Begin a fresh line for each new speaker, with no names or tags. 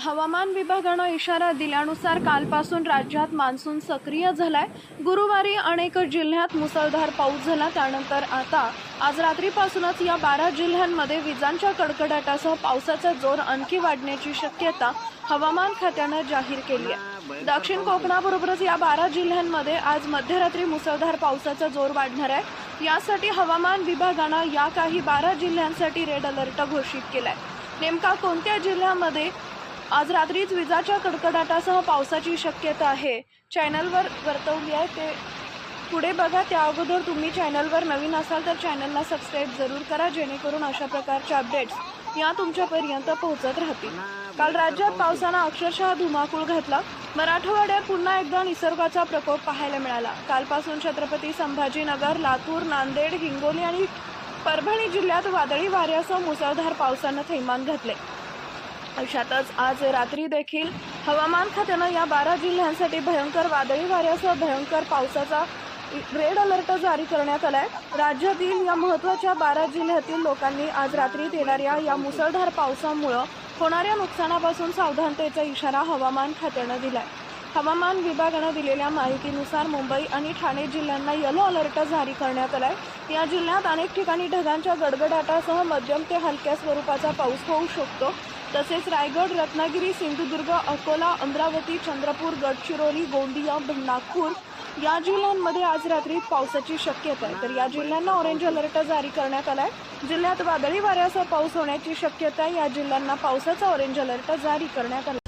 हवामान विभागानं इशारा दिल्यानुसार कालपासून राज्यात मान्सून सक्रिय झालाय. गुरुवारी अनेक जिल्ह्यात मुसळधार पाऊस झाला. त्यानंतर आता आज रात्रीपासूनच या बारा जिल्ह्यांमध्ये विजांच्या कडकडाटासह पावसाचा जोर आणखी वाढण्याची शक्यता हवामान खात्यानं जाहीर केली आहे. दक्षिण कोकणाबरोबरच या बारा जिल्ह्यांमध्ये आज मध्यरात्री मुसळधार पावसाचा जोर वाढणार आहे. यासाठी हवामान विभागानं या काही बारा जिल्ह्यांसाठी रेड अलर्ट घोषित केलाय. नेमका कोणत्या जिल्ह्यामध्ये आज रात्रीच विजाच्या कडकडाटासह पावसाची शक्यता आहे. चॅनलवर वर्तवली आहे ते पुढे बघा. त्या अगोदर तुम्ही चॅनलवर नवीन असाल तर चॅनलला सबस्क्राईब जरूर करा जेणेकरून अशा प्रकारच्या अपडेट्स या तुमच्यापर्यंत पोहोचत राहतील. काल राज्यात पावसानं अक्षरशः धुमाकूळ घातला. मराठवाड्यात पुन्हा एकदा निसर्गाचा प्रकोप पाहायला मिळाला. कालपासून छत्रपती संभाजीनगर लातूर नांदेड हिंगोली आणि परभणी जिल्ह्यात वादळी वाऱ्यासह मुसळधार पावसानं थैमान घातले अशातच आज रात्री देखील हवामान खात्यानं या बारा जिल्ह्यांसाठी भयंकर वादळी वाऱ्यासह भयंकर पावसाचा रेड अलर्ट जारी करण्यात आलाय. राज्यातील या महत्त्वाच्या बारा जिल्ह्यातील लोकांनी आज रात्रीत येणाऱ्या या मुसळधार पावसामुळं होणाऱ्या नुकसानापासून सावधानतेचा इशारा हवामान खात्यानं दिलाय. हवामान विभागानं दिलेल्या माहितीनुसार मुंबई आणि ठाणे जिल्ह्यांना येलो अलर्ट जारी करण्यात आलाय. या जिल्ह्यात अनेक ठिकाणी ढगांच्या गडगडाटासह मध्यम ते हलक्या स्वरूपाचा पाऊस होऊ शकतो. तसेच रायगड रत्नागिरी सिंधुदुर्ग अकोला अमरावती चंद्रपूर गडचिरोली गोंदिया नागपूर या जिल्ह्यांमध्ये आज रात्री पावसाची शक्यता आहे. तर या जिल्ह्यांना ऑरेंज अलर्ट जारी करण्यात आलाय. जिल्ह्यात वादळी वाऱ्यासह पाऊस होण्याची शक्यता आहे. या जिल्ह्यांना पावसाचा ऑरेंज अलर्ट जारी करण्यात आला.